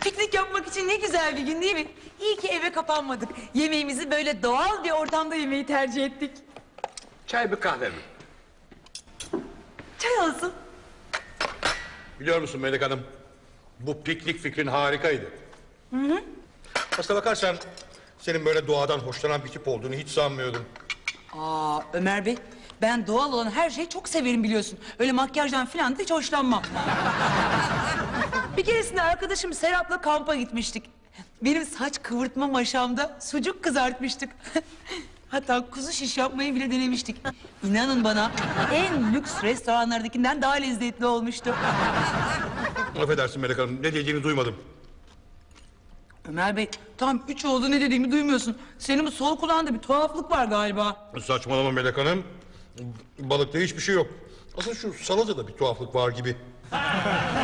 Piknik yapmak için ne güzel bir gün değil mi? İyi ki eve kapanmadık. Yemeğimizi böyle doğal bir ortamda yemeyi tercih ettik. Çay mı kahve mi? Çay olsun. Biliyor musun Melek Hanım? Bu piknik fikrin harikaydı. Hı hı. Aslına bakarsan senin böyle doğadan hoşlanan bir tip olduğunu hiç sanmıyordum. Aa Ömer Bey, ben doğal olan her şeyi çok severim biliyorsun. Öyle makyajdan falan da hiç hoşlanmam. bir keresinde arkadaşım Serap'la kampa gitmiştik. Benim saç kıvırtma maşamda sucuk kızartmıştık. Hatta kuzu şiş yapmayı bile denemiştik. İnanın bana en lüks restoranlardakinden daha lezzetli olmuştu. Affedersin Melek Hanım ne dediğini duymadım. Ömer Bey tam üç oldu ne dediğimi duymuyorsun. Senin bu sol kulağında bir tuhaflık var galiba. Saçmalama Melek Hanım. Balıkta hiçbir şey yok. Aslında şu salatada bir tuhaflık var gibi.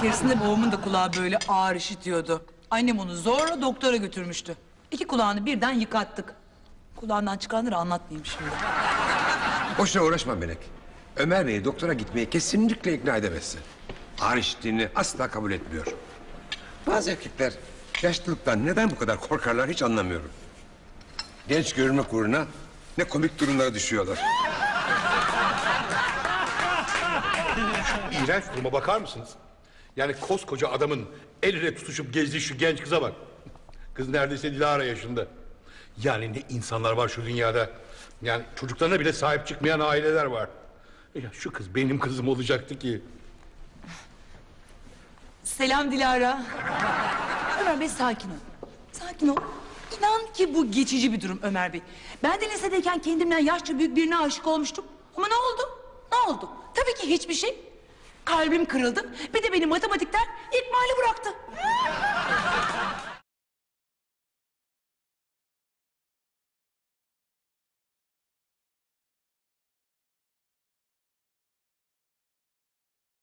Bir keresinde babamın da kulağı böyle ağır işitiyordu. Annem onu zorla doktora götürmüştü. İki kulağını birden yıkattık. Kulağından çıkanları anlatmayayım şimdi. Boşuna uğraşma Melek. Ömer Bey'i doktora gitmeye kesinlikle ikna edemezsin. Ağır işittiğini asla kabul etmiyor. Bazı erkekler yaşlılıktan neden bu kadar korkarlar hiç anlamıyorum. Genç görünmek uğruna ne komik durumlara düşüyorlar. İğrenç duruma bakar mısınız? Yani koskoca adamın el ele tutuşup gezdiği şu genç kıza bak. Kız neredeyse Dilara yaşında. Yani ne insanlar var şu dünyada. Yani çocuklarına bile sahip çıkmayan aileler var. Ya şu kız benim kızım olacaktı ki. Selam Dilara. Ömer Bey sakin ol. Sakin ol. İnan ki bu geçici bir durum Ömer Bey. Ben de lisedeyken kendimden yaşça büyük birine aşık olmuştum. Ama ne oldu? Ne oldu? Tabii ki hiçbir şey. Kalbim kırıldı. Bir de beni matematikten ikmali bıraktı.